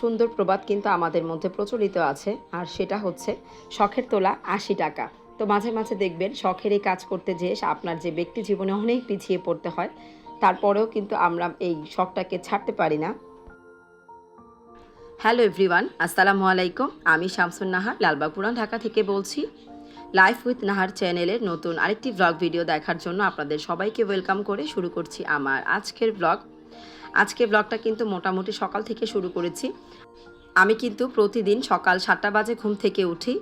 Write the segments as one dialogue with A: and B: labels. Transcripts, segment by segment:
A: সুন্দর প্রবাদ কিন্তু আমাদের মধ্যে প্রচলিত আছে, আর সেটা হচ্ছে শখের তোলা আশি টাকা। তো মাঝে মাঝে দেখবেন শখের এই কাজ করতে যেয়ে আপনার যে ব্যক্তি জীবনে অনেক পিছিয়ে পড়তে হয়, তারপরেও কিন্তু আমরা এই শখটাকে ছাড়তে পারি না। হ্যালো এভরিওয়ান, আসসালামু আলাইকুম। আমি শামসুন নাহার লালবাগ পুরান ঢাকা থেকে বলছি। লাইফ উইথ নাহার চ্যানেলের নতুন আরেকটি ব্লগ ভিডিও দেখার জন্য আপনাদের সবাইকে ওয়েলকাম করে শুরু করছি আমার আজকের ব্লগ। আজকে ব্লগটা কিন্তু মোটামুটি সকাল থেকে শুরু করেছি। আমি কিন্তু প্রতিদিন সকাল সাতটা বাজে ঘুম থেকে উঠি,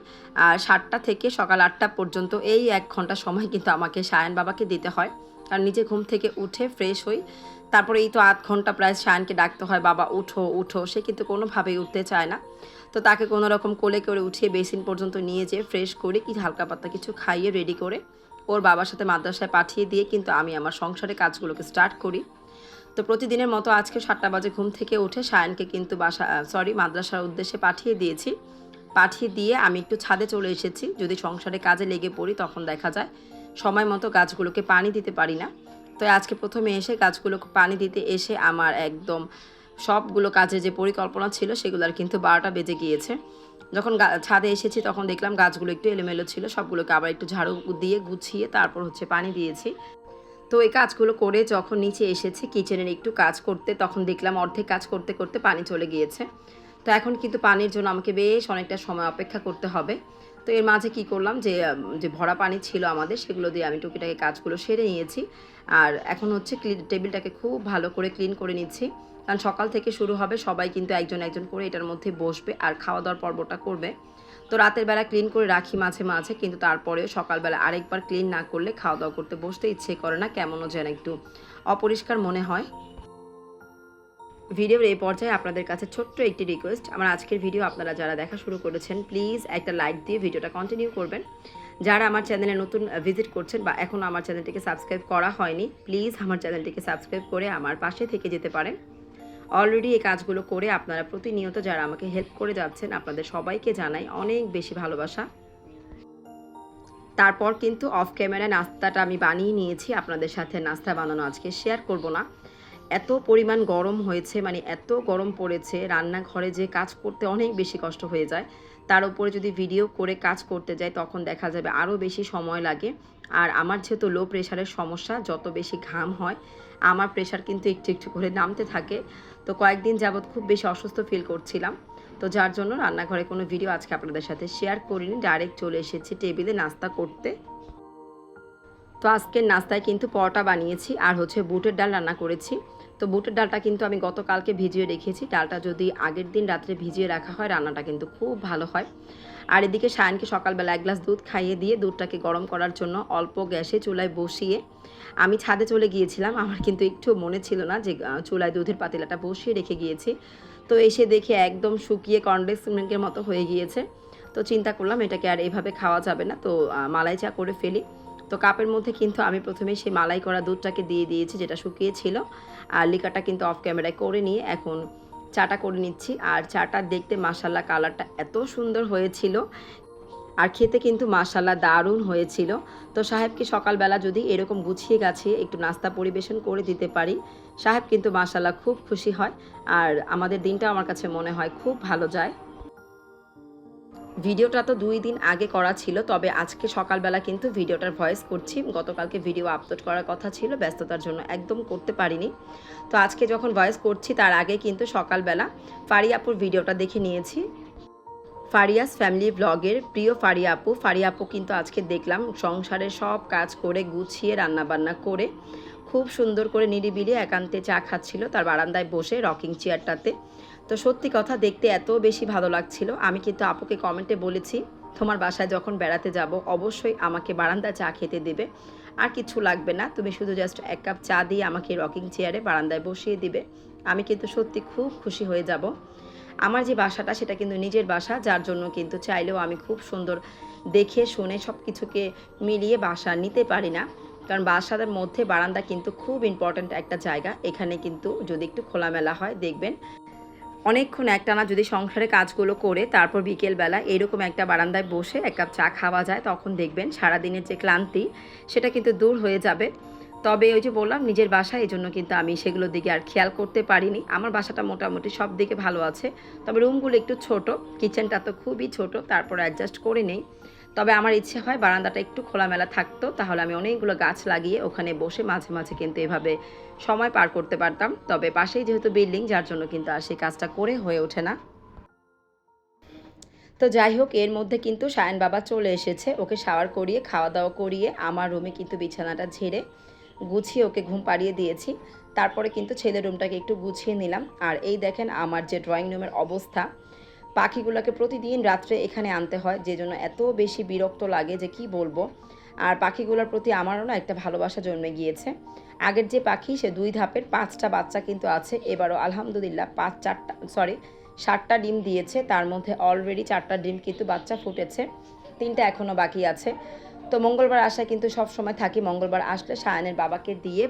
A: আর সাতটা থেকে সকাল আটটা পর্যন্ত এই এক ঘণ্টা সময় কিন্তু আমাকে সায়ন বাবাকে দিতে হয়। কারণ নিজে ঘুম থেকে উঠে ফ্রেশ হই, তারপরে এই তো আধ ঘণ্টা প্রায় সায়নকে ডাকতে হয়, বাবা, উঠো উঠো। সে কিন্তু কোনোভাবেই উঠতে চায় না। তো তাকে কোনো রকম কোলে করে উঠিয়ে বেসিন পর্যন্ত নিয়ে যেয়ে ফ্রেশ করে কি হালকা পাতা কিছু খাইয়ে রেডি করে ওর বাবার সাথে মাদ্রাসায় পাঠিয়ে দিয়ে কিন্তু আমি আমার সংসারে কাজগুলোকে স্টার্ট করি। তো প্রতিদিনের মতো আজকে সাতটা বাজে ঘুম থেকে উঠে সায়নকে কিন্তু বাসা সরি মাদ্রাসার উদ্দেশ্যে পাঠিয়ে দিয়েছি। পাঠিয়ে দিয়ে আমি একটু ছাদে চলে এসেছি। যদি সংসারে কাজে লেগে পড়ি তখন দেখা যায় সময় মতো গাছগুলোকে পানি দিতে পারি না। তো আজকে প্রথমে এসে গাছগুলোকে পানি দিতে এসে আমার একদম সবগুলো কাজে যে পরিকল্পনা ছিল সেগুলোর কিন্তু বারোটা বেজে গিয়েছে। যখন ছাদে এসেছি তখন দেখলাম গাছগুলো একটু এলোমেলো ছিল, সবগুলোকে আবার একটু ঝাড়ু দিয়ে গুছিয়ে তারপর হচ্ছে পানি দিয়েছি। তো এই কাজগুলো করে যখন নিচে এসেছি, কিচেনের একটু কাজ করতে, তখন দেখলাম অর্ধেক কাজ করতে করতে পানি চলে গিয়েছে। তো এখন কিন্তু পানির জন্য আমাকে বেশ অনেকটা সময় অপেক্ষা করতে হবে। তো এর মাঝে কি করলাম যে যে ভরা পানি ছিল আমাদের, সেগুলো দিয়ে আমি টুকিটাকি কাজগুলো সেরে নিয়েছি। আর এখন হচ্ছে টেবিলটাকে খুব ভালো করে ক্লিন করে নিচ্ছি। কারণ সকাল থেকে শুরু হবে, সবাই কিন্তু একজন একজন করে এটার মধ্যে বসবে আর খাওয়া দাওয়ার পর্বটা করবে। তো রাতের বেলা ক্লিন করে রাখি মাঝে মাঝে, কিন্তু তারপরেও সকালবেলা আরেকবার ক্লিন না করলে খাওয়া দাওয়া করতে বসতে ইচ্ছে করে না, কেমনও যেন একটু অপরিষ্কার মনে হয়। ভিডিওর এই পর্যায়ে আপনাদের কাছে ছোট্ট একটি রিকোয়েস্ট আমার আজকের ভিডিও আপনারা যারা দেখা শুরু করেছেন প্লিজ একটা লাইক দিয়ে ভিডিওটা কন্টিনিউ করবেন। যারা আমার চ্যানেলে নতুন ভিজিট করছেন বা এখনও আমার চ্যানেলটিকে সাবস্ক্রাইব করা হয়নি প্লিজ আমার চ্যানেলটিকে সাবস্ক্রাইব করে আমার পাশে থেকে যেতে পারেন। অলরেডি এই কাজগুলো করে আপনারা প্রতিনিয়ত যারা আমাকে হেল্প করে যাচ্ছেন, আপনাদের সবাইকে জানাই অনেক বেশি ভালোবাসা। তারপর কিন্তু অফ ক্যামেরায় নাস্তাটা আমি বানিয়ে নিয়েছি। আপনাদের সাথে নাস্তা বানানো আজকে শেয়ার করব না। এত পরিমাণ গরম হয়েছে মানে এত গরম পড়েছে, রান্নাঘরে যে কাজ করতে অনেক বেশি কষ্ট হয়ে যায়। তার উপরে যদি ভিডিও করে কাজ করতে যাই, তখন দেখা যাবে আরও বেশি সময় লাগে। আর আমার যেহেতু লো প্রেশারের সমস্যা, যত বেশি ঘাম হয়, আমার প্রেশার কিন্তু একটু একটু করে নামতে থাকে। তো কয়েকদিন যাবৎ খুব বেশি অসুস্থ ফিল করছিলাম। তো যার জন্য রান্নাঘরে কোনো ভিডিও আজকে আপনাদের সাথে শেয়ার করিনি ডাইরেক্ট চলে এসেছি টেবিলে নাস্তা করতে। তো আজকের নাস্তায় কিন্তু পরোটা বানিয়েছি, আর হচ্ছে বুটের ডাল রান্না করেছি। তো বুটের ডালটা কিন্তু আমি গতকালকে ভিজিয়ে রেখেছি। ডালটা যদি আগের দিন রাত্রে ভিজিয়ে রাখা হয়, রান্নাটা কিন্তু খুব ভালো হয়। আর এদিকে সায়নকে সকালবেলা এক গ্লাস দুধ খাইয়ে দিয়ে দুধটাকে গরম করার জন্য অল্প গ্যাসে চুলায় বসিয়ে আমি ছাদে চলে গিয়েছিলাম। আমার কিন্তু একটু মনে ছিল না যে চুলায় দুধের পাতিলাটা বসিয়ে রেখে গিয়েছি। তো এসে দেখে একদম শুকিয়ে মিল্কের মতো হয়ে গিয়েছে। তো চিন্তা করলাম এটাকে আর এভাবে খাওয়া যাবে না। তো মালাই চা করে ফেলি। তো কাপের মধ্যে কিন্তু আমি প্রথমে সেই মালাই করা দুধটাকে দিয়ে দিয়েছি, যেটা শুকিয়েছিল। আর লিকারটা কিন্তু অফ ক্যামেরায় করে নিয়ে এখন চাটা করে নিচ্ছি। আর চাটা দেখতে মাসাল্লা কালারটা এত সুন্দর হয়েছিল। আর খেতে কিন্তু মাসাল্লা দারুণ হয়েছিল। তো সাহেবকে সকালবেলা যদি এরকম গুছিয়ে গাছে একটু নাস্তা পরিবেশন করে দিতে পারি, সাহেব কিন্তু মাসাল্লা খুব খুশি হয়। আর আমাদের দিনটা আমার কাছে মনে হয় খুব ভালো যায়। ভিডিওটা তো দুই দিন আগে করা ছিল, তবে আজকে সকালবেলা কিন্তু ভিডিওটার ভয়েস করছি। গতকালকে ভিডিও আপলোড করার কথা ছিল, ব্যস্ততার জন্য একদম করতে পারিনি। তো আজকে যখন ভয়েস করছি, তার আগে কিন্তু সকালবেলা ফারিয়াপুর ভিডিওটা দেখে নিয়েছি। ফারিয়াস ফ্যামিলি ব্লগের প্রিয় ফারিয়া আপু ফারিয়া আপু কিন্তু আজকে দেখলাম সংসারের সব কাজ করে, গুছিয়ে, রান্নাবান্না করে। খুব সুন্দর করে নিরিবিলি একান্তে চা খাচ্ছিল। তার বারান্দায় বসে রকিং চেয়ারটাতে তো সত্যি কথা দেখতে এত বেশি ভালো লাগছিল। আমি কিন্তু আপুকে কমেন্টে বলেছি, তোমার বাসায় যখন বেড়াতে যাব, অবশ্যই আমাকে বারান্দায় চা খেতে দেবে। আর কিছু লাগবে না। তুমি শুধু জাস্ট এক কাপ চা দিয়ে আমাকে রকিং চেয়ারে বারান্দায় বসিয়ে দিবে। আমি কিন্তু সত্যি খুব খুশি হয়ে যাব। আমার যে বাসাটা, সেটা কিন্তু নিজের বাসা। যার জন্য কিন্তু চাইলেও আমি খুব সুন্দর দেখে, শুনে সব কিছুকে মিলিয়ে বাসা নিতে পারি না। কারণ বাসাদের মধ্যে বারান্দা কিন্তু খুব ইম্পর্ট্যান্ট একটা জায়গা। এখানে কিন্তু যদি একটু খোলামেলা হয়, দেখবেন অনেকক্ষণ একটানা যদি সংসারে কাজগুলো করে, তারপর বিকেলবেলা এরকম একটা বারান্দায় বসে এক কাপ চা খাওয়া যায়, তখন দেখবেন সারাদিনের যে ক্লান্তি, সেটা কিন্তু দূর হয়ে যাবে। তবে ওই যে বললাম, নিজের বাসা এই জন্য কিন্তু আমি সেগুলোর দিকে আর খেয়াল করতে পারিনি। আমার বাসাটা মোটামুটি সব দিকে ভালো আছে। তবে রুমগুলো একটু ছোট কিচেনটা তো খুবই ছোট, তারপর অ্যাডজাস্ট করে নেই। তবে আমার ইচ্ছে হয় বারান্দাটা একটু খোলামেলা থাকতো, তাহলে আমি অনেকগুলো গাছ লাগিয়ে ওখানে বসে মাঝে মাঝে কিন্তু এভাবে সময় পার করতে পারতাম। তবে পাশেই যেহেতু বিল্ডিং, যার জন্য কিন্তু আর সেই কাজটা করে হয়ে ওঠে না। তো যাই হোক, এর মধ্যে কিন্তু সায়ন বাবা চলে এসেছে। ওকে শাওয়ার করিয়ে খাওয়া দাওয়া করিয়ে আমার রুমে কিন্তু বিছানাটা ঝেড়ে গুছিয়ে ওকে ঘুম পাড়িয়ে দিয়েছি। তারপরে কিন্তু ছেলের রুমটাকে একটু গুছিয়ে নিলাম। আর এই দেখেন, আমার যে ড্রয়িং রুমের অবস্থা। পাখিগুলোকে প্রতিদিন রাত্রে এখানে আনতে হয়, যে জন্য এত বেশি বিরক্ত লাগে যে কি বলব। আর পাখিগুলোর প্রতি আমারও না একটা ভালোবাসা জন্মে গিয়েছে। আগের যে পাখি, সে দুই ধাপের পাঁচটা বাচ্চা কিন্তু আছে। এবারও আলহামদুলিল্লাহ পাঁচ চারটা সরি সাতটা ডিম দিয়েছে। তার মধ্যে অলরেডি চারটা ডিম কিন্তু বাচ্চা ফুটেছে। তিনটা এখনও বাকি আছে। তো মঙ্গলবার আসায় কিন্তু সব সময় থাকি। মঙ্গলবার আসলে সায়নের বাবাকে দিয়ে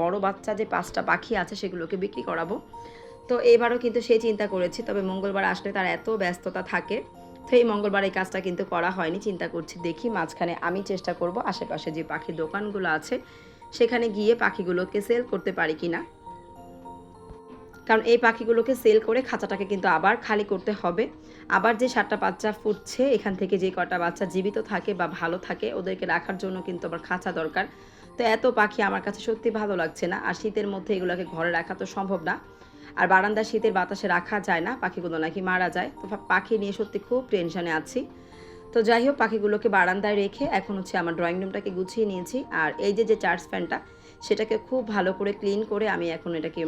A: বড় বাচ্চা যে পাঁচটা পাখি আছে, সেগুলোকে বিক্রি করাবো। তো এবারও কিন্তু সেই চিন্তা করেছি, তবে মঙ্গলবার আসলে তার এত ব্যস্ততা থাকে, তো এই মঙ্গলবার এই কাজটা কিন্তু করা হয়নি। চিন্তা করছি, দেখি মাঝখানে আমি চেষ্টা করব আশেপাশে যে পাখির দোকানগুলো আছে, সেখানে গিয়ে পাখিগুলোকে সেল করতে পারি কিনা। কারণ এই পাখিগুলোকে সেল করে খাঁচাটাকে কিন্তু আবার খালি করতে হবে। আবার যে সাতটা বাচ্চা ফুটছে, এখান থেকে যে কটা বাচ্চা জীবিত থাকে বা ভালো থাকে, ওদেরকে রাখার জন্য কিন্তু আবার খাঁচা দরকার। তো এত পাখি আমার কাছে সত্যি ভালো লাগছে না, আর শীতের মধ্যে এগুলোকে ঘরে রাখা তো সম্ভব না। আর বারান্দা শীতের বাতাসে রাখা যায় না, পাখিগুলো নাকি মারা যায়। তো পাখি নিয়ে সত্যি খুব টেনশনে আছি। তো যাই হোক, পাখিগুলোকে বারান্দায় রেখে এখন হচ্ছে আমার ড্রয়িং রুমটাকে গুছিয়ে নিয়েছি। আর এই যে যে চার্জ ফ্যানটা সেটাকে খুব ভালো করে ক্লিন করে আমি এখন এটাকে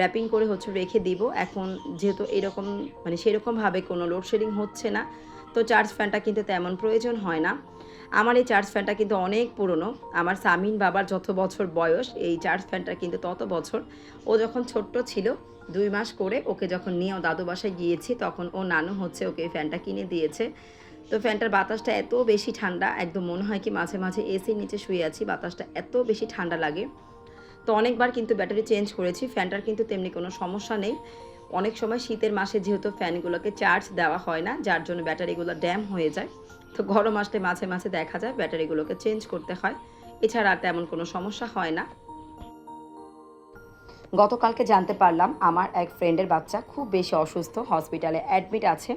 A: র্যাপিং করে হচ্ছে রেখে দিব। এখন যেহেতু এরকম মানে সেরকমভাবে কোনো লোডশেডিং হচ্ছে না, তো চার্জ ফ্যানটা কিন্তু তেমন প্রয়োজন হয় না। আমার এই চার্জ ফ্যানটা কিন্তু অনেক পুরনো। আমার সামিন বাবার যত বছর বয়স, এই চার্জ ফ্যানটা কিন্তু তত বছর। ও যখন ছোট্ট ছিল, দুই মাস করে ওকে যখন নিয়ে ও দাদু বাসায় গিয়েছি, তখন ও নানু হচ্ছে ওকে এই ফ্যানটা কিনে দিয়েছে। তো ফ্যানটার বাতাসটা এত বেশি ঠান্ডা, একদম মনে হয় কি মাঝে মাঝে এসির নিচে শুয়ে আছি, বাতাসটা এত বেশি ঠান্ডা লাগে। তো অনেকবার কিন্তু ব্যাটারি চেঞ্জ করেছি, ফ্যানটার কিন্তু তেমনি কোনো সমস্যা নেই। অনেক সময় শীতের মাসে যেহেতু ফ্যানগুলোকে চার্জ দেওয়া হয় না, যার জন্য ব্যাটারিগুলো ড্যাম হয়ে যায়। তো গরম আসলে মাঝে মাঝে দেখা যায় ব্যাটারিগুলোকে চেঞ্জ করতে হয়। এছাড়া আর তেমন কোনো সমস্যা হয় না। গতকালকে জানতে পারলাম, আমার এক ফ্রেন্ডের বাচ্চা খুব বেশি অসুস্থ হসপিটালে অ্যাডমিট আছে।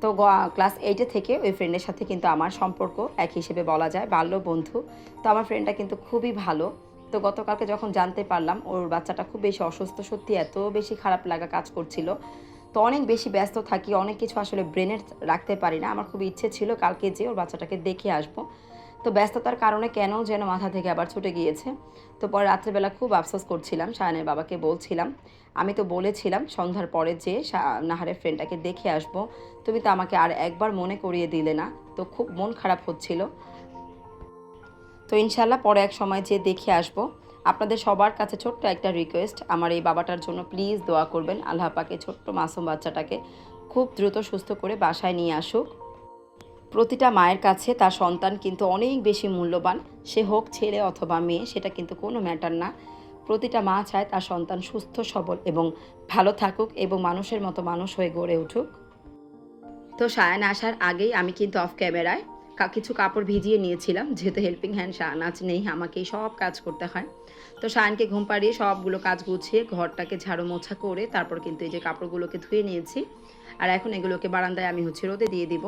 A: তো ক্লাস এইটে থেকে ওই ফ্রেন্ডের সাথে কিন্তু আমার সম্পর্ক এক হিসেবে বলা যায়, বাল্য বন্ধু। তো আমার ফ্রেন্ডটা কিন্তু খুবই ভালো। তো গতকালকে যখন জানতে পারলাম, ওর বাচ্চাটা খুব বেশি অসুস্থ, সত্যি এত বেশি খারাপ লাগা কাজ করছিল। তো অনেক বেশি ব্যস্ত থাকি, অনেক কিছু আসলে ব্রেনের রাখতে পারি না। আমার খুব ইচ্ছে ছিল কালকে যে ওর বাচ্চাটাকে দেখে আসব। তো ব্যস্ততার কারণে কেন যেন মাথা থেকে আবার ছুটে গিয়েছে। তো পরে রাত্রেবেলা খুব আফসোস করছিলাম সায়নের বাবাকে বলছিলাম। আমি তো বলেছিলাম সন্ধ্যার পরে যে নাহারের ফ্রেন্ডটাকে দেখে আসব। তুমি তো আমাকে আর একবার মনে করিয়ে দিলে না। তো খুব মন খারাপ হচ্ছিল। তো ইনশাল্লাহ পরে এক সময় যে দেখে আসব। আপনাদের সবার কাছে ছোট্ট একটা রিকোয়েস্ট আমার এই বাবাটার জন্য প্লিজ দোয়া করবেন। আল্লাহ পাকে ছোট্ট মাসুম বাচ্চাটাকে খুব দ্রুত সুস্থ করে বাসায় নিয়ে আসুক। প্রতিটা মায়ের কাছে তার সন্তান কিন্তু অনেক বেশি মূল্যবান। সে হোক ছেলে অথবা মেয়ে, সেটা কিন্তু কোনো ম্যাটার না। প্রতিটা মা চায় তার সন্তান সুস্থ, সবল এবং ভালো থাকুক এবং মানুষের মতো মানুষ হয়ে গড়ে উঠুক। তো সায়ান আসার আগেই আমি কিন্তু অফ ক্যামেরায় কিছু কাপড় ভিজিয়ে নিয়েছিলাম, যেহেতু হেল্পিং হ্যান্ড শাহনাজ নেই আমাকেই সব কাজ করতে হয়। তো শায়নকে ঘুম পাড়িয়ে সবগুলো কাজ গুছিয়ে ঘরটাকে ঝাড়ু মোছা করে তারপর কিন্তু এই যে কাপড়গুলোকে ধুয়ে নিয়েছি। আর এখন এগুলোকে বারান্দায় আমি হচ্ছে রোদে দিয়ে দিব।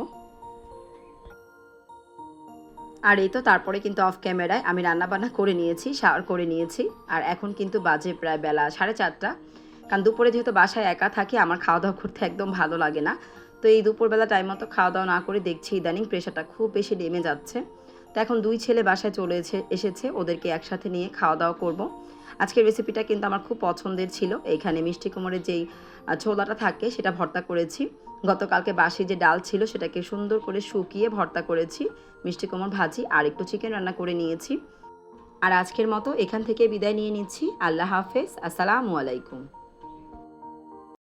A: আর এই তো তারপরে কিন্তু অফ ক্যামেরায় আমি রান্নাবান্না করে নিয়েছি শাওয়ার করে নিয়েছি। আর এখন কিন্তু বাজে প্রায় বেলা সাড়ে চারটা। কারণ দুপুরে যেহেতু বাসায় একা থাকি, আমার খাওয়া দাওয়া করতে একদম ভালো লাগে না। তো এই দুপুরবেলা টাইম মতো খাওয়া দাওয়া না করে দেখছি ইদানিং প্রেশারটা খুব বেশি নেমে যাচ্ছে। তো এখন দুই ছেলে বাসায় চলে এসে- এসেছে, ওদেরকে একসাথে নিয়ে খাওয়া দাওয়া করব। আজকের রেসিপিটা কিন্তু আমার খুব পছন্দের ছিল। এখানে মিষ্টি কুমড়ের যেই ছোলাটা থাকে সেটা ভর্তা করেছি। গতকালকে বাসি যে ডাল ছিল সেটাকে সুন্দর করে শুকিয়ে ভর্তা করেছি। মিষ্টি কুমড় ভাজি আর একটু চিকেন রান্না করে নিয়েছি। আর আজকের মতো এখান থেকে বিদায় নিয়ে নিচ্ছি। আল্লাহ হাফেজ। আসসালামু আলাইকুম।